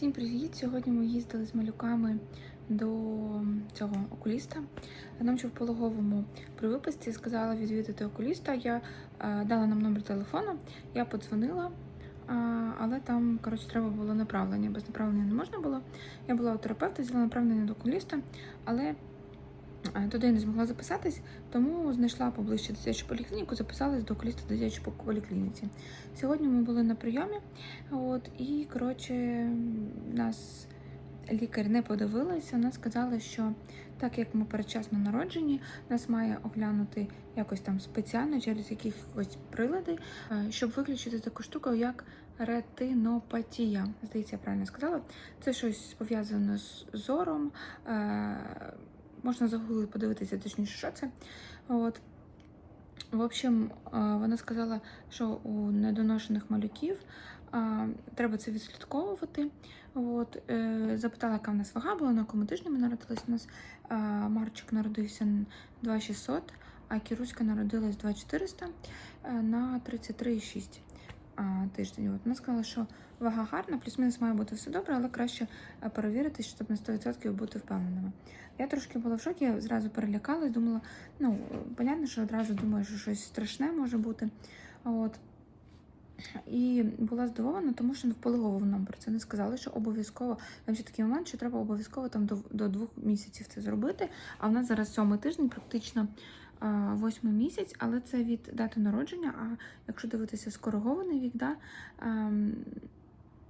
Всім привіт! Сьогодні ми їздили з малюками до цього окуліста. Нам що в пологовому при виписці сказала відвідати окуліста. Я е, дала нам номер телефону, я подзвонила, е, але там коротше, треба було направлення. Без направлення не можна було. Я була у терапевта, взяла направлення до окуліста, але туди не змогла записатись, тому знайшла поближче дитячу поліклініку, записалась до окуліста дитячої поліклініці. Сьогодні ми були на прийомі, от, і коротше, нас лікар не подивилася. Вона сказала, що так як ми передчасно народжені, нас має оглянути якось там спеціально через якісь прилади, е, щоб виключити таку штуку, як ретинопатія. Здається, я правильно сказала. Це щось пов'язане з зором. е, Можна загуглити, подивитися точніше, що це. От. В общем, вона сказала, що у недоношених малюків треба це відслідковувати. От, е, запитала, яка в нас вага була, на якому тижні ми народились. У нас Марчик народився 2600, а Кіруська народилась 2400 е, на 33,6 а, тиждень. От, вона сказала, що вага гарна, плюс-мінус має бути все добре, але краще е, перевірити, щоб на 100% бути впевненими. Я трошки була в шокі, я зразу перелякалась, думала, ну, понятно, що одразу думаю, що щось страшне може бути. От. І була здивована, тому що в пологовому нам про це не сказали, що обов'язково там ще такий момент, що треба обов'язково там до, до двох місяців це зробити. А в нас зараз сьомий тиждень, практично восьмий місяць, але це від дати народження. А якщо дивитися скоригований вік, да, ем,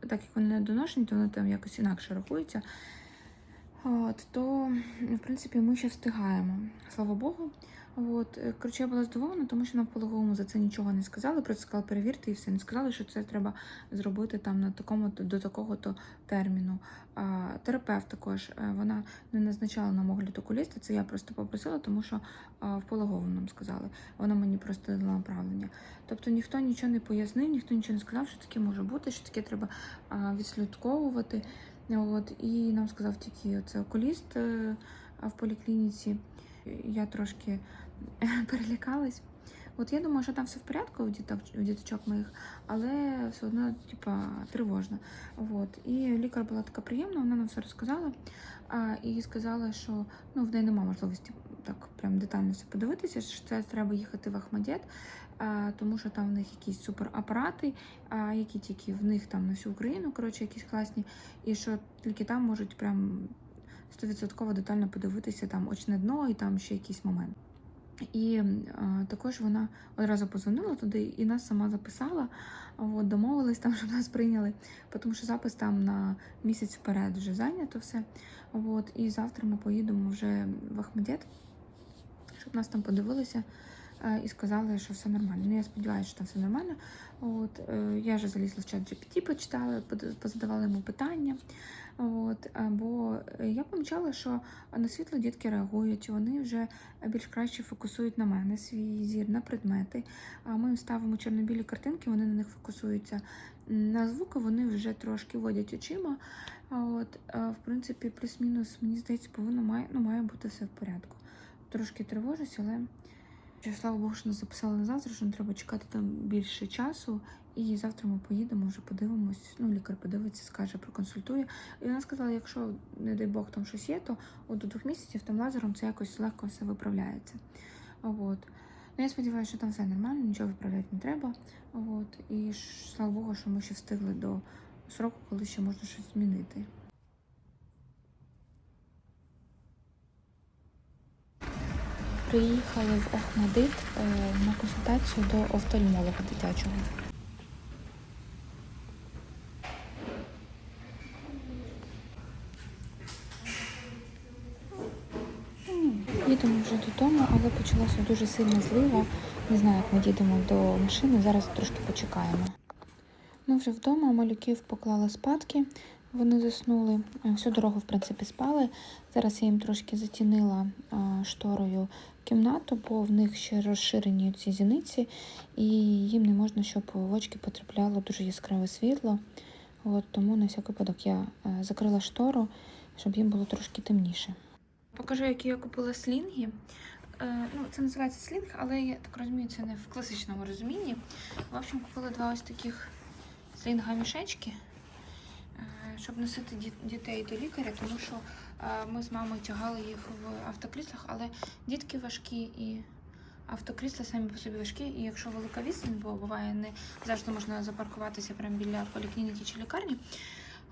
так як вони не доношені, то вони там якось інакше рахуються. От, то, в принципі, ми ще встигаємо. Слава Богу. От, е, коротше, я була здивована, тому що нам в пологовому за це нічого не сказали. Просто сказали перевірте і все. Не сказали, що це треба зробити там на такому до такого-то терміну. А, терапевт також е, вона не назначала нам огляд окуліста. Це я просто попросила, тому що а, в пологовому нам сказали. Вона мені просто дала направлення. Тобто ніхто нічого не пояснив, ніхто нічого не сказав, що таке може бути, що таке треба а, відслідковувати. От, і нам сказав тільки це окуліст е, в поліклініці. Я трошки перелякалась. От я думаю, що там все в порядку у діток, у діточок моїх, але все одно, типа, тривожно. От. І лікар була така приємна, вона нам все розказала а, і сказала, що ну, в неї немає можливості так прям детально все подивитися, що це треба їхати в Ахмадет, а, тому що там в них якісь суперапарати, а, які тільки в них там на всю Україну, коротше, якісь класні, і що тільки там можуть прям 100% детально подивитися там очне дно і там ще якийсь момент. І а, також вона одразу позвонила туди і нас сама записала. От, домовились там, щоб нас прийняли, тому що запис там на місяць вперед вже зайнято все. От, і завтра ми поїдемо вже в Ахмедет, щоб нас там подивилися і сказали, що все нормально. Ну, я сподіваюся, що там все нормально. От, е, я вже залізла в чат GPT, почитала, позадавала йому питання. От, е, бо я помічала, що на світло дітки реагують, вони вже більш краще фокусують на мене свій зір, на предмети. А ми їм ставимо чорно-білі картинки, вони на них фокусуються. На звуки вони вже трошки водять очима. От, е, в принципі, плюс-мінус, мені здається, повинно має, ну, має бути все в порядку. Трошки тривожусь, але ще, слава Богу, що нас записали на завтра, що не треба чекати там більше часу. І завтра ми поїдемо, вже подивимось. Ну, лікар подивиться, скаже, проконсультує. І вона сказала, якщо, не дай Бог, там щось є, то от до двох місяців там лазером це якось легко все виправляється. От. Ну, я сподіваюся, що там все нормально, нічого виправляти не треба. От. І слава Богу, що ми ще встигли до сроку, коли ще можна щось змінити. Приїхали в Охмадит е, на консультацію до офтальмолога дитячого. Їдемо вже додому, але почалася дуже сильна злива. Не знаю, як ми дійдемо до машини. Зараз трошки почекаємо. Ми вже вдома, малюків поклала спадки, вони заснули. Е, Всю дорогу, в принципі, спали. Зараз я їм трошки затінила шторою кімнату, бо в них ще розширені ці зіниці, і їм не можна, щоб в очки потрапляло дуже яскраве світло. От, тому на всякий випадок я е, закрила штору, щоб їм було трошки темніше. Покажу, які я купила слінги. Е, ну, це називається слінг, але я так розумію, це не в класичному розумінні. В общем, купила два ось таких слінга мішечки, щоб носити дітей до лікаря, тому що е, ми з мамою тягали їх в автокріслах, але дітки важкі і автокрісла самі по собі важкі. І якщо велика відстань, бо буває не завжди можна запаркуватися прямо біля поліклініки чи лікарні,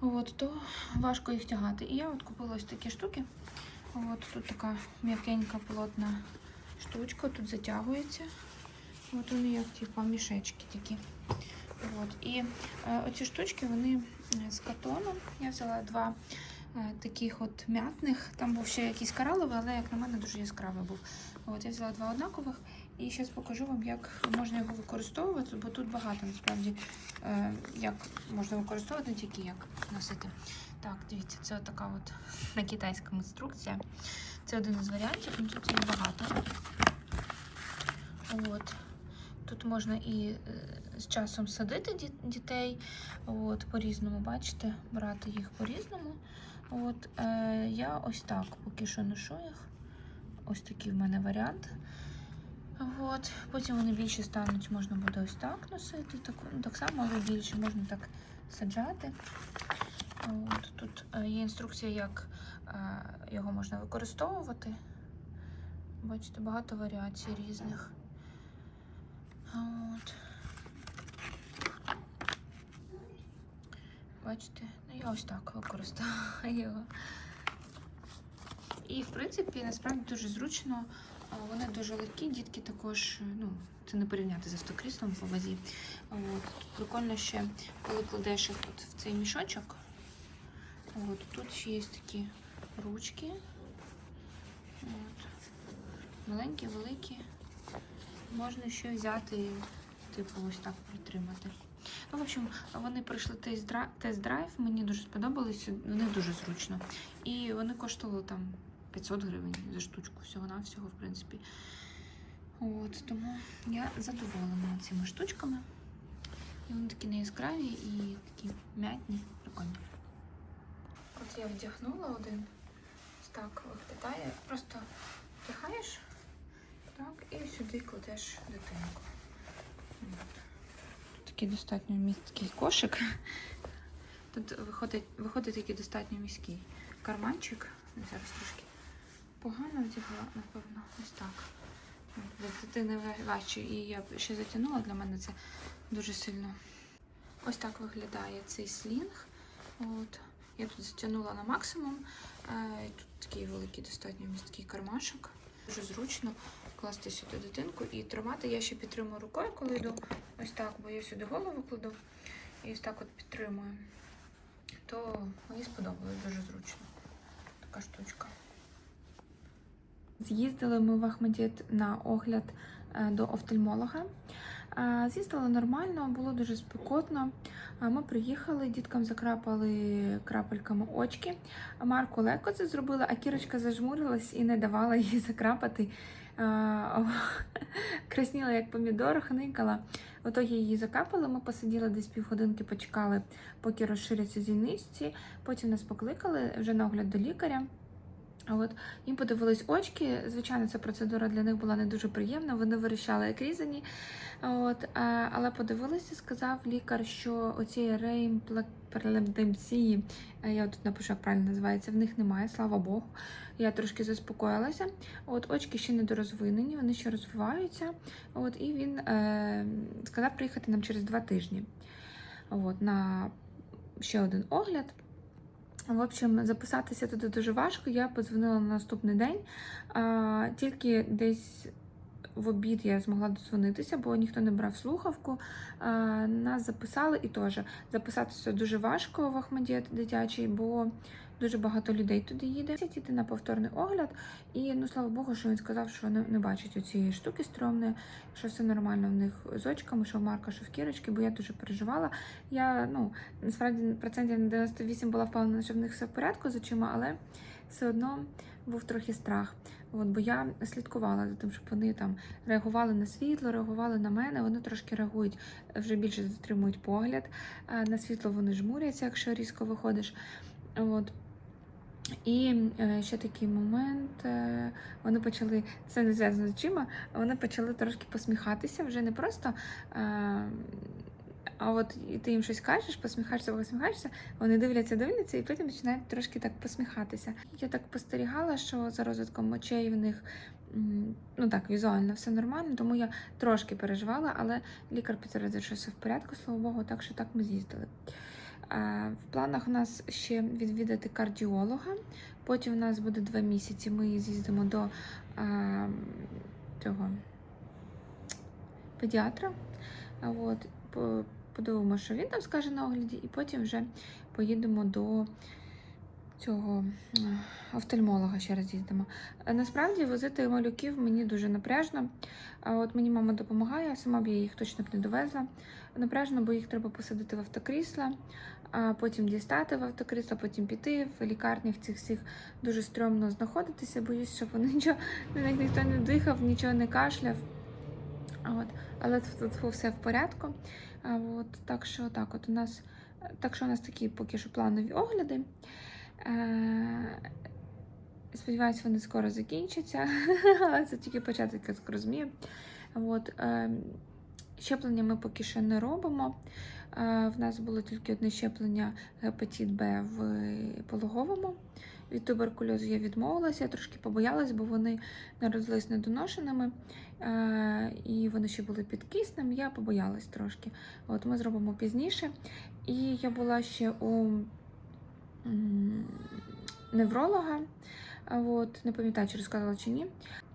от, то важко їх тягати. І я от купила ось такі штуки. От тут така м'якенька плотна штучка, тут затягується. От вони як типу мішечки такі. От. І е, оці штучки вони з катону. Я взяла два е, таких от м'ятних. Там був ще якийсь кораловий, але як на мене дуже яскравий був. От я взяла два однакових і зараз покажу вам, як можна його використовувати, бо тут багато насправді е, як можна використовувати, не тільки як носити. Так, дивіться, це така от на китайському інструкція. Це один із варіантів, ну, тут їх багато. От. Тут можна і е, з часом садити дітей, от, по-різному, бачите, брати їх по-різному. От, е, я ось так поки що ношу їх. Ось такий в мене варіант. От, потім вони більше стануть, можна буде ось так носити, так, так само, але більше можна так саджати. От, тут е, є інструкція, як е, його можна використовувати. Бачите, багато варіацій різних. От. Бачите, ну я ось так використовую його. І, в принципі, насправді дуже зручно. Вони дуже легкі, дітки також, ну, це не порівняти з автокріслом по вазі. От. Прикольно ще, коли кладеш їх от в цей мішочок. От. Тут ще є такі ручки. От. Маленькі, великі. Можна ще взяти і, типу, ось так притримати. Ну, в общем, вони пройшли тест-дра- тест-драйв, мені дуже сподобались, вони дуже зручно. І вони коштували там 500 гривень за штучку, всього-навсього, в принципі. От, тому я задоволена цими штучками. І вони такі не яскраві і такі м'ятні, прикольні. От я вдягнула один. Так виглядає. Просто вдягаєш так, і сюди кладеш дитинку. От. Такий достатньо міський кошик. Тут виходить, виходить такий достатньо міський карманчик. Зараз трошки погано вдягла, напевно, ось так. Дитини важче. І я ще затягнула, для мене це дуже сильно. Ось так виглядає цей слінг. От. Я тут затягнула на максимум. Е, Тут такий великий достатньо місткий кармашок. Дуже зручно класти сюди дитинку і тримати. Я ще підтримую рукою, коли йду. Ось так, бо я сюди голову кладу і ось так от підтримую. То мені сподобалось дуже зручно. Така штучка. З'їздили ми в Ахмедіт на огляд е, до офтальмолога. З'їздили нормально, було дуже спекотно. Ми приїхали, діткам закрапали крапельками очки. Марку легко це зробила, а Кірочка зажмурилась і не давала їй закрапати. Красніла як помідор, хникала. Ото я її закапала, ми посиділи десь півгодинки, почекали, поки розширяться зійничці. Потім нас покликали вже на огляд до лікаря. От їм подивились очки. Звичайно, ця процедура для них була не дуже приємна. Вони вирішали як різані. От, але подивилися, сказав лікар, що оцієї реімплементації, я тут напишу, як правильно називається, в них немає, слава Богу. Я трошки заспокоїлася. От очки ще не дорозвинені, вони ще розвиваються. От, і він е, сказав приїхати нам через два тижні. От, на ще один огляд. В общем, записатися туди дуже важко. Я подзвонила на наступний день. А, тільки десь в обід я змогла додзвонитися, бо ніхто не брав слухавку. Нас записали і теж записатися дуже важко в Ахмадіт дитячий, бо дуже багато людей туди їде. Йти на повторний огляд. І ну слава Богу, що він сказав, що не, не бачить оцієї штуки стрьомної, що все нормально в них з очками, що в Марка, що в Кірочки, бо я дуже переживала. Я ну насправді процентів на 98 була впевнена, що в них все в порядку з очима, але все одно був трохи страх. От, бо я слідкувала за тим, щоб вони там реагували на світло, реагували на мене. Вони трошки реагують, вже більше затримують погляд. На світло вони жмуряться, якщо різко виходиш. От. І е, ще такий момент, е, вони почали, це не зв'язано з очима, вони почали трошки посміхатися, вже не просто, е, А от і ти їм щось кажеш, посміхаєшся, посміхаєшся, вони дивляться, дивляться, і потім починають трошки так посміхатися. Я так спостерігала, що за розвитком очей в них ну так, візуально все нормально, тому я трошки переживала, але лікар підтвердив, що все в порядку, слава Богу, так що так ми з'їздили. В планах у нас ще відвідати кардіолога. Потім у нас буде два місяці. Ми з'їздимо до е, цього педіатра. От, по- подивимося, що він там скаже на огляді, і потім вже поїдемо до цього офтальмолога ще раз їздимо. Насправді возити малюків мені дуже напряжно. От мені мама допомагає, сама б я їх точно б не довезла. Напряжно, бо їх треба посадити в автокрісла, потім дістати в автокрісло, потім піти в лікарнях цих всіх дуже стрьомно знаходитися. Боюсь, щоб вони нічого на них ніхто не дихав, нічого не кашляв. От. Але тут, все в порядку. От. Так що так, от у нас так що у нас такі поки що планові огляди. Е, Сподіваюсь, вони скоро закінчаться, але це тільки початок, я так розумію. От, е, щеплення ми поки що не робимо. Е, в нас було тільки одне щеплення гепатит Б в пологовому. Від туберкульозу я відмовилася, я трошки побоялась, бо вони народились недоношеними, е, і вони ще були під киснем. Я побоялась трошки. От ми зробимо пізніше. І я була ще у невролога. От, не пам'ятаю, чи розказала чи ні.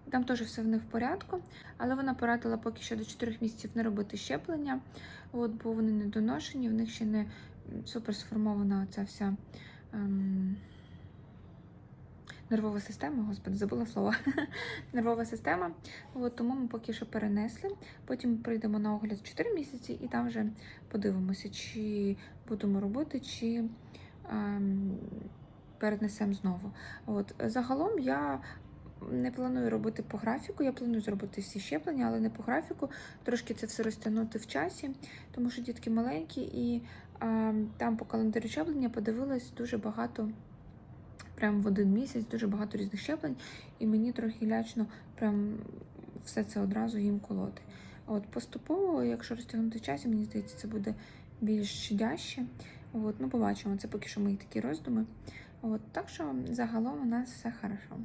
Там теж все в них в порядку, але вона порадила поки що до 4 місяців не робити щеплення, от, бо вони недоношені, в них ще не супер сформована ця вся ем, нервова система, господи, забула слово. нервова система. От, тому ми поки що перенесли. Потім прийдемо на огляд 4 місяці і там вже подивимося, чи будемо робити, чи ем, перенесемо знову. От, загалом я не планую робити по графіку, я планую зробити всі щеплення, але не по графіку. Трошки це все розтягнути в часі, тому що дітки маленькі, і а, там по календарю щеплення подивилась дуже багато. Прямо в один місяць дуже багато різних щеплень, і мені трохи лячно прям все це одразу їм колоти. От поступово, якщо розтягнути в часі, мені здається, це буде більш щадяще. От, ну, побачимо, це поки що мої такі роздуми. От, так що загалом у нас все хорошо.